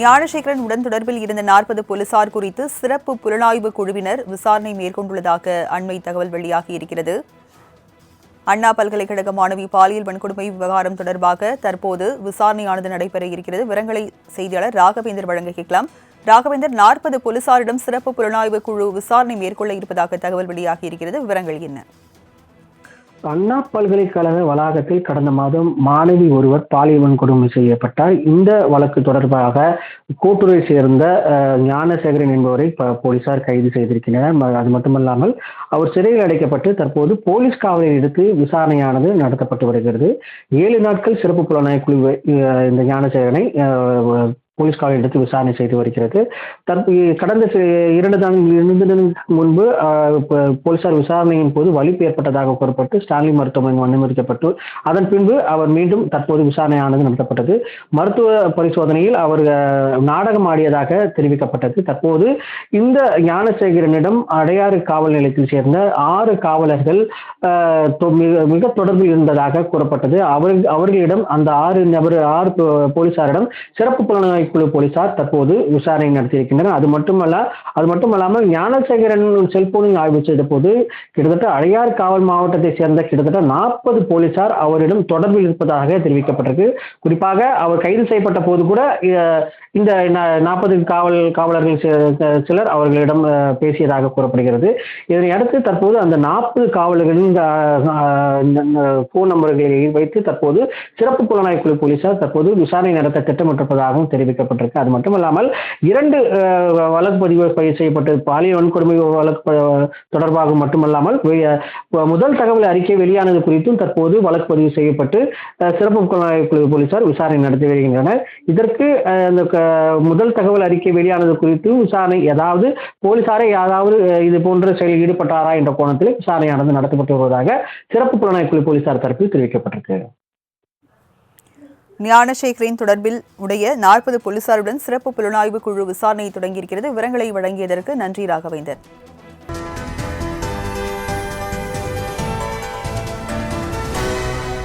ஞானசேகரன் உடன் தொடர்பில் இருந்த நாற்பது போலீசார் குறித்து சிறப்பு புலனாய்வு குழுவினர் விசாரணை மேற்கொண்டுள்ளதாக அண்மை தகவல் வெளியாகி இருக்கிறது. அண்ணா பல்கலைக்கழக மாணவி பாலியல் வன்கொடுமை விவகாரம் தொடர்பாக தற்போது விசாரணையானது நடைபெற இருக்கிறது. விவரங்களை செய்தியாளர் ராகவேந்தர் வழங்க கேட்கலாம். ராகவேந்தர் நாற்பது போலீசாரிடம் சிறப்பு புலனாய்வு குழு விசாரணை மேற்கொள்ள இருப்பதாக தகவல் வெளியாகி இருக்கிறது. விவரங்கள் என்ன? அண்ணா பல்கலைக்கழக வளாகத்தில் கடந்த மாதம் மாணவி ஒருவர் பாலியல் வன்கொடுமை செய்யப்பட்டார். இந்த வழக்கு தொடர்பாக கோட்டூரை சேர்ந்த ஞானசேகரன் என்பவரை போலீசார் கைது செய்திருக்கின்றனர். அது மட்டுமல்லாமல் அவர் சிறையில் அடைக்கப்பட்டு தற்போது போலீஸ் காவலில் எடுத்து விசாரணையானது நடத்தப்பட்டு வருகிறது. ஏழு நாட்கள் சிறப்பு புலனாய்வு குழு இந்த ஞானசேகரனை போலீஸ் காவலில் எடுத்து விசாரணை செய்து வருகிறது. தற்போது கடந்த இரண்டு நாள் தினங்களுக்கு முன்பு போலீசார் விசாரணையின் போது வலிப்பு ஏற்பட்டதாக கூறப்பட்டு ஸ்டான்லி மருத்துவமனை அனுமதிக்கப்பட்டு அதன் பின்பு அவர் மீண்டும் தற்போது விசாரணையானது நடத்தப்பட்டது. மருத்துவ பரிசோதனையில் அவர் நாடகம் ஆடியதாக தெரிவிக்கப்பட்டது. தற்போது இந்த ஞானசேகரனிடம் அடையாறு காவல் நிலையத்தில் சேர்ந்த ஆறு காவலர்கள் தொ- மிக- மிக தொடர்பில் இருந்ததாக கூறப்பட்டது. அவர் அவர்களிடம் அந்த ஆறு நபர் ஆறு போலீசாரிடம் சிறப்பு புலனாய்வு குழு போலீசார் தற்போது விசாரணை நடத்தியிருக்கின்றனர். அது மட்டுமல்ல அது மட்டுமல்லாமல் ஞானசேகரன் செல்போனில் ஆய்வு செய்த போது கிட்டத்தட்ட அழையார் காவல் மாவட்டத்தை சேர்ந்த கிட்டத்தட்ட நாற்பது போலீசார் அவரிடம் தொடர்பில் இருப்பதாக தெரிவிக்கப்பட்டிருக்கு. குறிப்பாக அவர் கைது செய்யப்பட்ட போது கூட இந்த நாற்பது காவல் காவலர்கள் சிலர் அவர்களிடம் பேசியதாக கூறப்படுகிறது. இதனை அடுத்து தற்போது அந்த நாற்பது காவலர்களின் போன் நம்பர்களை வைத்து தற்போது சிறப்பு புலனாய்வு குழு போலீசார் தற்போது விசாரணை நடத்த திட்டமிட்டிருப்பதாகவும் தெரிவிக்கப்பட்டிருக்கு அது மட்டும் இல்லாமல் இரண்டு வழக்கு பதிவு பதிவு செய்யப்பட்டு பாலியல் வன்கொடுமை வழக்கு தொடர்பாக மட்டுமல்லாமல் முதல் தகவல் அறிக்கை வெளியானது குறித்தும் தற்போது வழக்கு பதிவு செய்யப்பட்டு சிறப்பு குழு போலீசார் விசாரணை நடத்தி வருகின்றனர். இதற்கு அந்த க- முதல் தகவல் அறிக்கை வெளியானது குறித்து விசாரணை ஏதாவது போலீசாரை யாராவது இது போன்ற செயலில் ஈடுபட்டாரா என்ற கோணத்தில் விசாரணையானது நடத்தப்பட்டு வருவதாக சிறப்பு புலனாய்வு குழு போலீசார் தரப்பில் தெரிவிக்கப்பட்டிருக்கு. ஞானசேகரின் தொடர்பில் உடைய நாற்பது போலீசாருடன் சிறப்பு புலனாய்வு குழு விசாரணையை தொடங்கியிருக்கிறது. விவரங்களை வழங்கியதற்கு நன்றி ராகவேந்தர்.